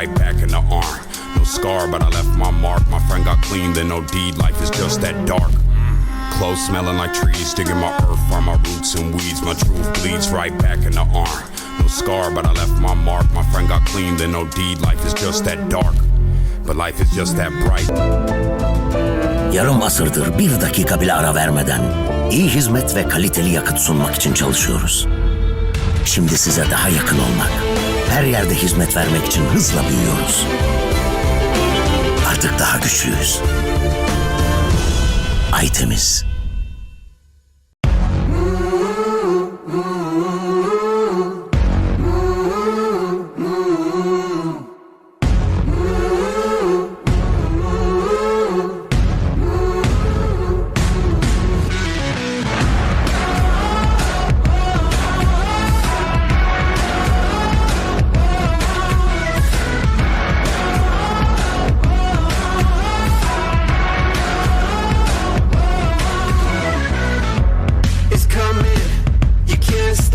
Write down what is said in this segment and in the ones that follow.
right back in the arm. No scar, but I left my mark. My friend got clean, then no deed. Life is just that dark. Clothes smelling like trees, digging my earth, find my roots and weeds. My truth bleeds right back in the arm. No scar, but I left my mark. My friend got clean, then no deed. Life is just that dark. But life is just that bright. Yarım asırdır bir dakika bile ara vermeden iyi hizmet ve kaliteli yakıt sunmak için çalışıyoruz. Şimdi size daha yakın olmak, her yerde hizmet vermek için hızla büyüyoruz. Artık daha güçlüyüz. Aytemiz. It's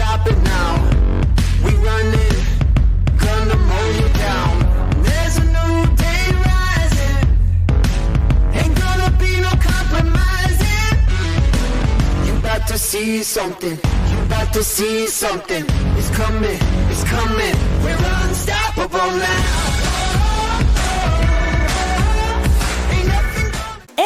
stop it now. We running, gonna mow you down. There's a new day rising, ain't gonna be no compromising. You about to see something, you about to see something. It's coming, it's coming, we're unstoppable now.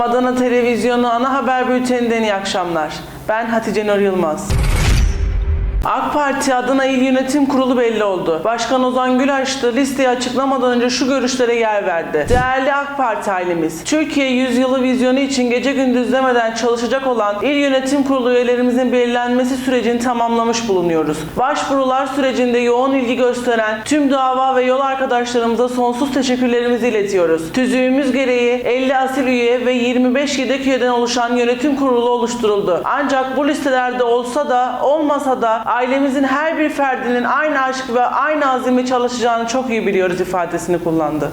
Adana Televizyonu ana haber bülteninden iyi akşamlar. Ben Hatice Nur Yılmaz. AK Parti Adana İl Yönetim Kurulu belli oldu. Başkan Ozan Gülaç'tı listeyi açıklamadan önce şu görüşlere yer verdi. Değerli AK Parti ailemiz, Türkiye yüzyılı vizyonu için gece gündüz demeden çalışacak olan İl Yönetim Kurulu üyelerimizin belirlenmesi sürecini tamamlamış bulunuyoruz. Başvurular sürecinde yoğun ilgi gösteren tüm dava ve yol arkadaşlarımıza sonsuz teşekkürlerimizi iletiyoruz. Tüzüğümüz gereği 50 asil üye ve 25 yedek üyeden oluşan yönetim kurulu oluşturuldu. Ancak bu listelerde olsa da olmasa da ailemizin her bir ferdinin aynı aşk ve aynı azimle çalışacağını çok iyi biliyoruz ifadesini kullandı.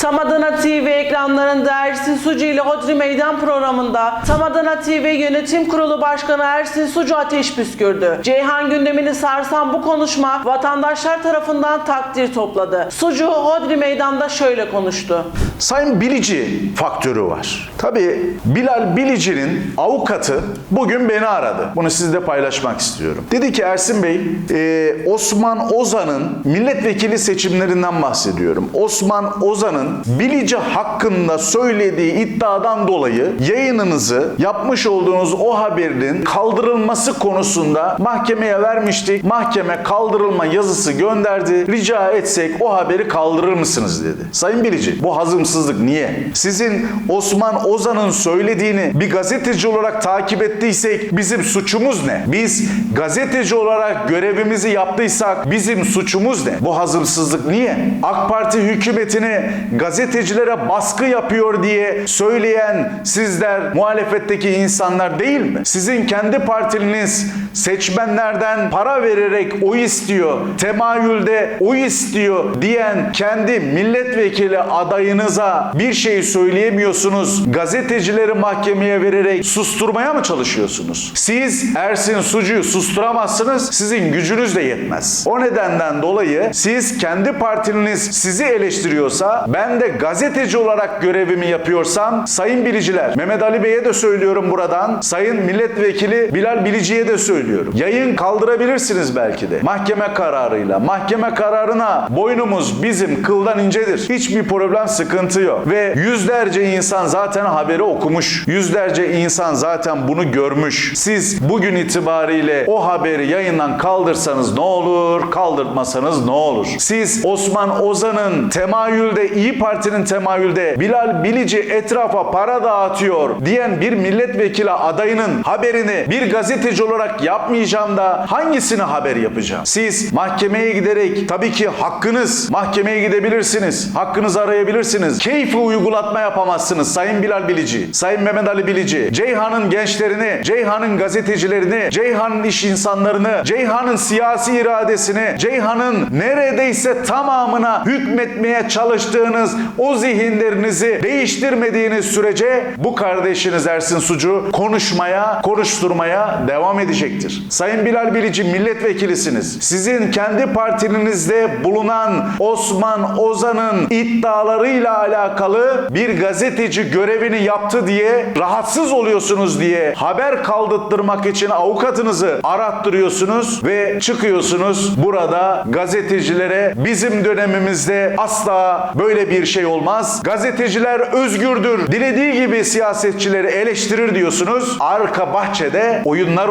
Tam Adana TV ekranlarında Ersin Sucu ile Hodri Meydan programında Tam Adana TV Yönetim Kurulu Başkanı Ersin Sucu ateş püskürdü. Ceyhan gündemini sarsan bu konuşma vatandaşlar tarafından takdir topladı. Sucu Hodri Meydan'da şöyle konuştu. Sayın Bilici faktörü var. Tabii Bilal Bilici'nin avukatı bugün beni aradı. Bunu sizle paylaşmak istiyorum. Dedi ki Ersin Bey, e, Osman Ozan'ın milletvekili seçimlerinden bahsediyorum. Osman Ozan'ın Bilici hakkında söylediği iddiadan dolayı yayınınızı yapmış olduğunuz o haberinin kaldırılması konusunda mahkemeye vermiştik. Mahkeme kaldırılma yazısı gönderdi. Rica etsek o haberi kaldırır mısınız dedi. Sayın Bilici bu hazımsızlık niye? Sizin Osman Ozan'ın söylediğini bir gazeteci olarak takip ettiysek bizim suçumuz ne? Biz gazeteci olarak görevimizi yaptıysak bizim suçumuz ne? Bu hazımsızlık niye? AK Parti hükümetini gazetecilere baskı yapıyor diye söyleyen sizler muhalefetteki insanlar değil mi? Sizin kendi partiniz seçmenlerden para vererek oy istiyor, temayülde oy istiyor diyen kendi milletvekili adayınıza bir şey söyleyemiyorsunuz. Gazetecileri mahkemeye vererek susturmaya mı çalışıyorsunuz? Siz Ersin Sucu'yu susturamazsınız. Sizin gücünüz de yetmez. O nedenden dolayı siz kendi partiniz sizi eleştiriyorsa ben de gazeteci olarak görevimi yapıyorsam sayın biliciler Mehmet Ali Bey'e de söylüyorum buradan. Sayın milletvekili Bilal Bilici'ye de söylüyorum. Yayın kaldırabilirsiniz belki de. Mahkeme kararıyla. Mahkeme kararına boynumuz bizim kıldan incedir. Hiçbir problem sıkıntı yok. Ve yüzlerce insan zaten haberi okumuş. Yüzlerce insan zaten bunu görmüş. Siz bugün itibariyle o haberi yayından kaldırsanız ne olur, kaldırtmasanız ne olur? Siz Osman Ozan'ın temayülde, İyi Parti'nin temayülde Bilal Bilici etrafa para dağıtıyor diyen bir milletvekili adayının haberini bir gazeteci olarak yapmayacağım da hangisini haber yapacağım? Siz mahkemeye giderek tabii ki hakkınız mahkemeye gidebilirsiniz. Hakkınızı arayabilirsiniz. Keyfi uygulatma yapamazsınız Sayın Bilal Bilici, Sayın Mehmet Ali Bilici. Ceyhan'ın gençlerini, Ceyhan'ın gazetecilerini, Ceyhan'ın iş insanlarını, Ceyhan'ın siyasi iradesini, Ceyhan'ın neredeyse tamamına hükmetmeye çalıştığınız o zihinlerinizi değiştirmediğiniz sürece bu kardeşiniz Ersin Sucu konuşmaya, konuşturmaya devam edecektir. Sayın Bilal Bilici milletvekilisiniz. Sizin kendi partinizde bulunan Osman Ozan'ın iddialarıyla alakalı bir gazeteci görevini yaptı diye rahatsız oluyorsunuz diye haber kaldırttırmak için avukatınızı arattırıyorsunuz ve çıkıyorsunuz burada gazetecilere bizim dönemimizde asla böyle bir şey olmaz. Gazeteciler özgürdür. Dilediği gibi siyasetçileri eleştirir diyorsunuz. Arka bahçede oyunlar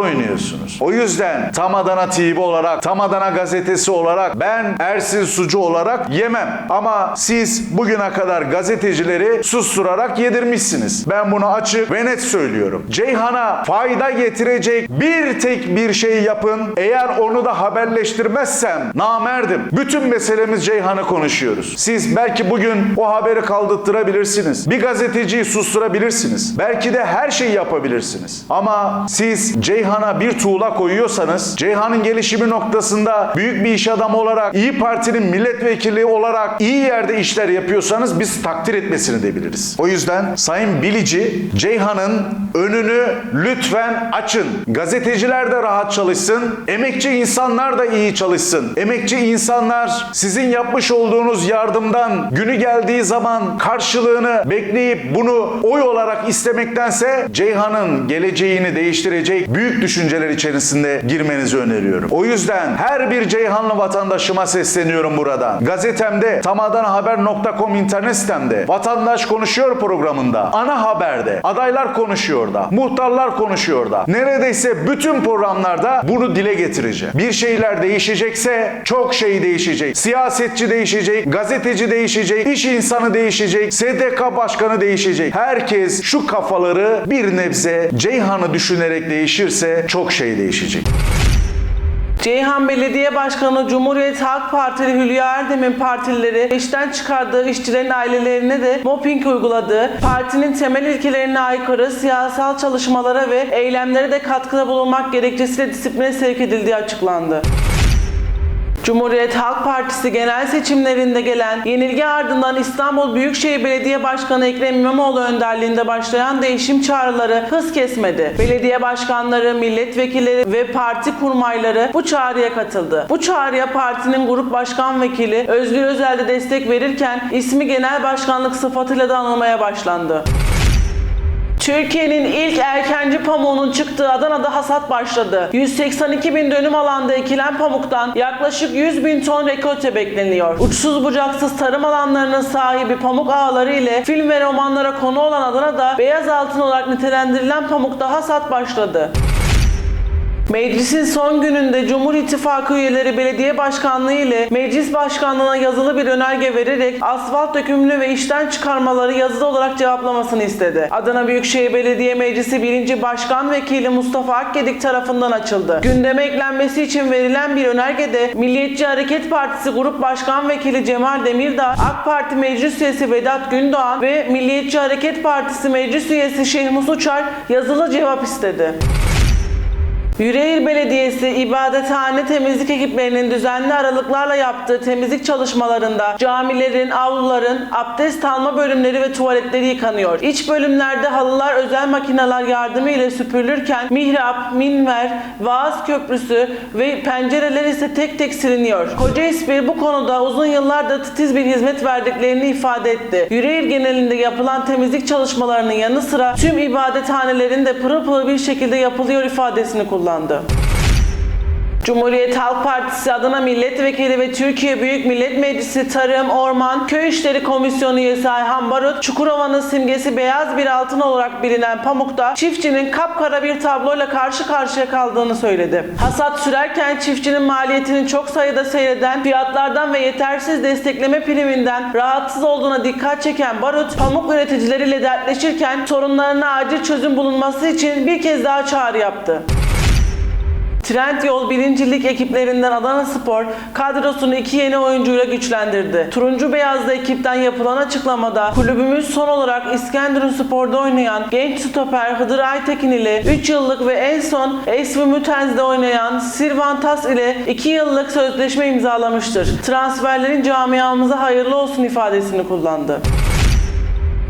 oynuyorsunuz. O yüzden Tam Adana TV olarak, Tam Adana gazetesi olarak ben Ersin Sucu olarak yemem. Ama siz bugüne kadar gazetecileri susturarak yedirmişsiniz. Ben bunu açık ve net söylüyorum. Ceyhan'a fayda getirecek bir tek bir şey yapın. Eğer onu da haberleştirmezsem namerdim. Bütün meselemiz Ceyhan'ı konuşuyoruz. Siz belki bugün o haberi kaldırttırabilirsiniz. Bir gazeteciyi susturabilirsiniz. Belki de her şeyi yapabilirsiniz. Ama siz Ceyhan'a bir tuğla koyuyorsanız, Ceyhan'ın gelişimi noktasında büyük bir iş adamı olarak, İyi Parti'nin milletvekili olarak iyi yerde işler yapıyorsanız biz takdir etmesini de biliriz. O yüzden Sayın Bilici, Ceyhan'ın önünü lütfen açın. Gazeteciler de rahat çalışsın. Emekçi insanlar da iyi çalışsın. Emekçi insanlar sizin yapmış olduğunuz yardımdan günü geldiği zaman karşılığını bekleyip bunu oy olarak istemektense Ceyhan'ın geleceğini değiştirecek büyük düşünceler içerisinde girmenizi öneriyorum. O yüzden her bir Ceyhanlı vatandaşıma sesleniyorum buradan. Gazetemde tamadanahaber.com internet sitemde Vatandaş Konuşuyor programında ana haberde adaylar konuşuyor da muhtarlar konuşuyor da neredeyse bütün programlarda bunu dile getireceğim. Bir şeyler değişecekse çok şey değişecek. Siyasetçi değişecek, gazeteci değişecek, iş insanı değişecek, SDK başkanı değişecek. Herkes şu kafaları bir nebze Ceyhan'ı düşünerek değişirse çok şey değişecek. Ceyhan Belediye Başkanı Cumhuriyet Halk Partili Hülya Erdem'in partilileri işten çıkardığı işçilerin ailelerine de mobbing uyguladığı, partinin temel ilkelerine aykırı siyasal çalışmalara ve eylemlere de katkıda bulunmak gerekçesiyle disipline sevk edildiği açıklandı. Cumhuriyet Halk Partisi genel seçimlerinde gelen yenilgi ardından İstanbul Büyükşehir Belediye Başkanı Ekrem İmamoğlu önderliğinde başlayan değişim çağrıları hız kesmedi. Belediye başkanları, milletvekilleri ve parti kurmayları bu çağrıya katıldı. Bu çağrıya partinin grup başkan vekili Özgür Özel de destek verirken ismi genel başkanlık sıfatıyla da anılmaya başlandı. Türkiye'nin ilk erkenci pamuğunun çıktığı Adana'da hasat başladı. 182 bin dönüm alanda ekilen pamuktan yaklaşık 100 bin ton rekolte bekleniyor. Uçsuz bucaksız tarım alanlarının sahibi pamuk ağları ile film ve romanlara konu olan Adana'da beyaz altın olarak nitelendirilen pamukta hasat başladı. Meclisin son gününde Cumhur İttifakı üyeleri belediye başkanlığı ile meclis başkanlığına yazılı bir önerge vererek asfalt dökümünü ve işten çıkarmaları yazılı olarak cevaplamasını istedi. Adana Büyükşehir Belediye Meclisi 1. Başkan Vekili Mustafa Akgedik tarafından açıldı. Gündeme eklenmesi için verilen bir önergede Milliyetçi Hareket Partisi Grup Başkan Vekili Cemal Demirdağ, AK Parti Meclis Üyesi Vedat Gündoğan ve Milliyetçi Hareket Partisi Meclis Üyesi Şehmus Uçar yazılı cevap istedi. Yüreğir Belediyesi ibadethane temizlik ekiplerinin düzenli aralıklarla yaptığı temizlik çalışmalarında camilerin, avluların, abdest alma bölümleri ve tuvaletleri yıkanıyor. İç bölümlerde halılar özel makineler yardımı ile süpürülürken mihrap, minver, vaaz köprüsü ve pencereler ise tek tek siliniyor. Koca İspir bu konuda uzun yıllardır titiz bir hizmet verdiklerini ifade etti. Yüreğir genelinde yapılan temizlik çalışmalarının yanı sıra tüm ibadethanelerin de pırıl pırıl bir şekilde yapılıyor ifadesini kullandı. Cumhuriyet Halk Partisi Adana Milletvekili ve Türkiye Büyük Millet Meclisi Tarım, Orman, Köy İşleri Komisyonu üyesi Ayhan Barut, Çukurova'nın simgesi beyaz bir altın olarak bilinen Pamuk'ta çiftçinin kapkara bir tabloyla karşı karşıya kaldığını söyledi. Hasat sürerken çiftçinin maliyetinin çok sayıda seyreden fiyatlardan ve yetersiz destekleme priminden rahatsız olduğuna dikkat çeken Barut, pamuk üreticileriyle dertleşirken sorunlarına acil çözüm bulunması için bir kez daha çağrı yaptı. Trendyol birincilik ekiplerinden Adana Spor kadrosunu iki yeni oyuncuyla güçlendirdi. Turuncu Beyazlı ekipten yapılan açıklamada kulübümüz son olarak İskenderun Spor'da oynayan genç stoper Hıdır Aytekin ile 3 yıllık ve en son Esvi Mütenz'de oynayan Sirvan Tas ile 2 yıllık sözleşme imzalamıştır. Transferlerin camiamıza hayırlı olsun ifadesini kullandı.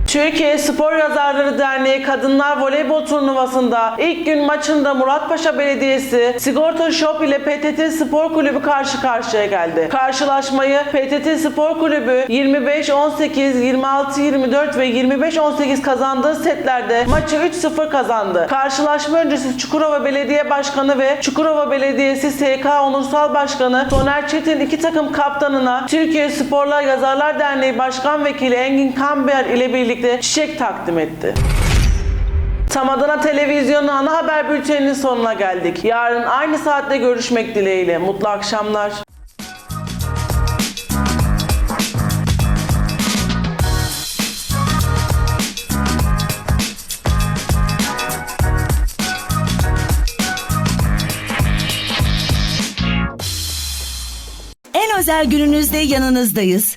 Türkiye Spor Yazarları Derneği Kadınlar Voleybol Turnuvası'nda ilk gün maçında Muratpaşa Belediyesi Sigorta Shop ile PTT Spor Kulübü karşı karşıya geldi. Karşılaşmayı PTT Spor Kulübü 25-18, 26-24 ve 25-18 kazandığı setlerde maçı 3-0 kazandı. Karşılaşma öncesi Çukurova Belediye Başkanı ve Çukurova Belediyesi SK Onursal Başkanı Soner Çetin iki takım kaptanına Türkiye Sporlar Yazarlar Derneği Başkan Vekili Engin Kamber ile birlikte çiçek takdim etti. Tam Adana Televizyonu ana haber bülteninin sonuna geldik. Yarın aynı saatte görüşmek dileğiyle. Mutlu akşamlar. En özel gününüzde yanınızdayız.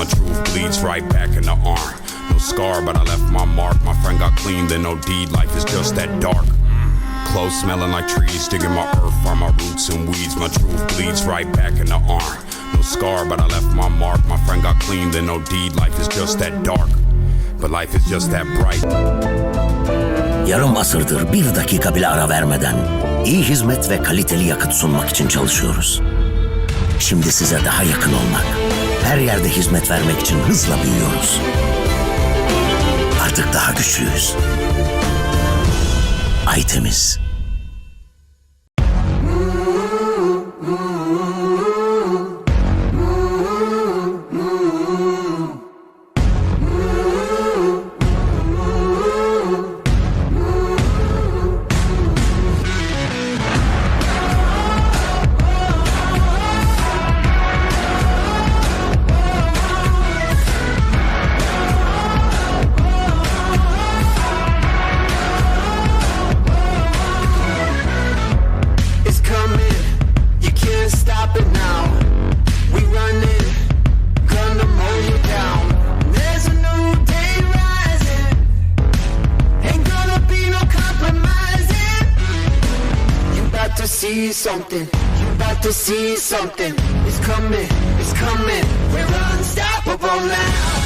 My truth bleeds right back in the arm. No scar, but I left my mark. My friend got clean, then no deed. Life is just that dark. Clothes smelling like trees, digging my earth, find my roots and weeds. My truth bleeds right back in the arm. No scar, but I left my mark. My friend got clean, then no deed. Life is just that dark. But life is just that bright. Yarım asırdır bir dakika bile ara vermeden iyi hizmet ve kaliteli yakıt sunmak için çalışıyoruz. Şimdi size daha yakın olmak, her yerde hizmet vermek için hızla büyüyoruz. Artık daha güçlüyüz. Aytemiz. It's something, you about to see something. It's coming, it's coming, we're unstoppable now.